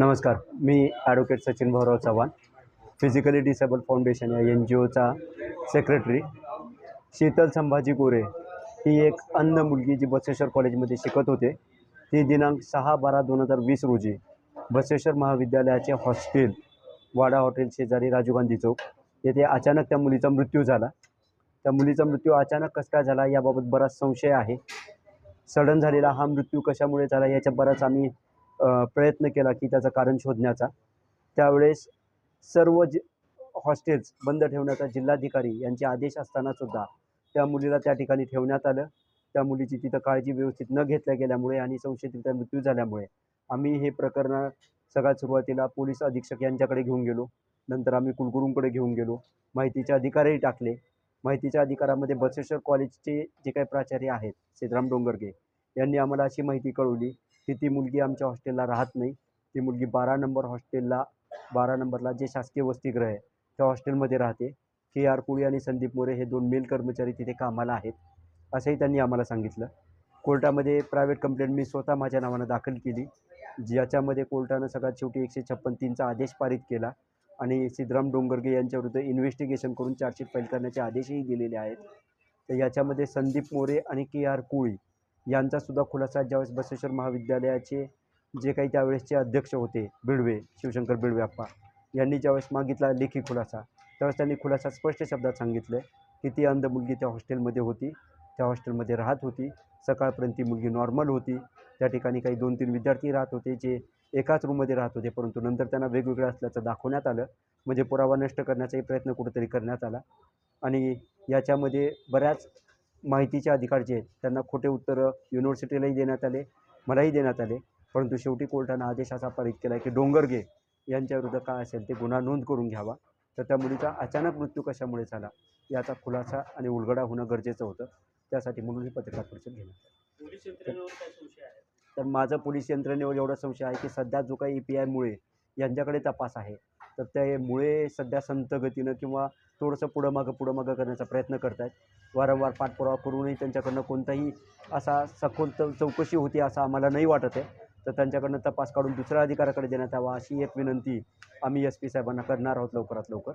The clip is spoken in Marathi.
नमस्कार मी advocate Sachin Bhaurao Chavan physically disable foundation या एन जी ओचा सेक्रेटरी शीतल संभाजी गोरे ही एक अंध मुलगी जी बसवेश्वर कॉलेजमध्ये शिकत होते. ती दिनांक सहा बारा दोन हजार वीस रोजी बसवेश्वर महाविद्यालयाचे हॉस्टेल वाडा हॉटेल शेजारी राजीव गांधी चौक येथे अचानक त्या मुलीचा मृत्यू झाला. त्या मुलीचा मृत्यू अचानक कसं काय झाला याबाबत बराच संशय आहे. सडन झालेला हा मृत्यू कशामुळे झाला याच्या बराच आम्ही प्रयत्न केला की त्याचं कारण शोधण्याचा. त्यावेळेस सर्व ज हॉस्टेल्स बंद ठेवण्याचा जिल्हाधिकारी यांचे आदेश असताना सुद्धा त्या मुलीला त्या ठिकाणी ठेवण्यात आलं. त्या मुलीची तिथं काळजी व्यवस्थित न घेतल्या गेल्यामुळे आणि संशयितरित्या मृत्यू झाल्यामुळे आम्ही हे प्रकरण सगळ्यात सुरुवातीला पोलीस अधीक्षक यांच्याकडे घेऊन गेलो. नंतर आम्ही कुलगुरूंकडे घेऊन गेलो. माहितीचे अधिकारही टाकले. माहितीच्या अधिकारामध्ये बसेश्वर कॉलेजचे जे काही प्राचार्य आहेत सीतराम डोंगरगे यांनी आम्हाला अशी माहिती कळवली की ती मुलगी आमच्या हॉस्टेलला राहत नाही. ती मुलगी बारा नंबर हॉस्टेलला बारा नंबरला जे शासकीय वसतिगृह आहे त्या हॉस्टेलमध्ये राहते. के आर कुळी आणि संदीप मोरे हे दोन मेल कर्मचारी तिथे कामाला आहेत असंही त्यांनी आम्हाला सांगितलं. कोर्टामध्ये प्रायव्हेट कंप्लेंट मी स्वतः माझ्या नावानं दाखल केली. ज्याच्यामध्ये कोर्टानं सगळ्यात शेवटी एकशे छप्पन तीनचा आदेश पारित केला आणि सिद्धराम डोंगरगे यांच्याविरुद्ध इन्व्हेस्टिगेशन करून चार्जशीट फाईल करण्याचे आदेशही दिलेले आहेत. तर याच्यामध्ये संदीप मोरे आणि के आर कुळी यांचासुद्धा खुलासा ज्यावेळेस बसवेश्वर महाविद्यालयाचे जे काही त्यावेळेसचे अध्यक्ष होते बिडवे शिवशंकर बिडवे आप्पा यांनी ज्यावेळेस मागितला लेखी खुलासा त्यावेळेस त्यांनी खुलासा स्पष्ट शब्दात सांगितलं की ती अंध मुलगी त्या हॉस्टेलमध्ये होती त्या हॉस्टेलमध्ये राहत होती सकाळपर्यंत ती मुलगी नॉर्मल होती त्या ठिकाणी काही दोन तीन विद्यार्थी राहत होते जे एकाच रूममध्ये राहत होते परंतु नंतर त्यांना वेगवेगळं असल्याचं दाखवण्यात आलं म्हणजे पुरावा नष्ट करण्याचाही प्रयत्न कुठेतरी करण्यात आला आणि याच्यामध्ये बऱ्याच माहितीचे अधिकार जे आहेत. त्यांना खोटे उत्तरं युनिव्हर्सिटीलाही देण्यात आले मलाही देण्यात आले. परंतु शेवटी कोर्टानं आदेश असा पारित केला की डोंगरगे यांच्याविरुद्ध काय असेल ते गुन्हा नोंद करून घ्यावा. तर त्या मुलीचा अचानक मृत्यू कशामुळे झाला याचा खुलासा आणि उलगडा होणं गरजेचं होतं. त्यासाठी म्हणून ही पत्रकार परिषद घेण्यात तर माझं पोलीस यंत्रणेवर एवढा संशय आहे की सध्या जो काही ई पी आयमुळे यांच्याकडे तपास आहे तर त्यामुळे सध्या संत गतीनं किंवा थोडंसं पुढं मागं पुढं मागं करण्याचा प्रयत्न करत आहेत वारंवार पाठपुरावा करूनही त्यांच्याकडनं कोणताही असा सखोल चौकशी होती असं आम्हाला नाही वाटत आहे. तर त्यांच्याकडनं तपास काढून दुसऱ्या अधिकाऱ्याकडे देण्यात यावा अशी एक विनंती आम्ही एस पी साहेबांना करणार आहोत लवकरात लवकर.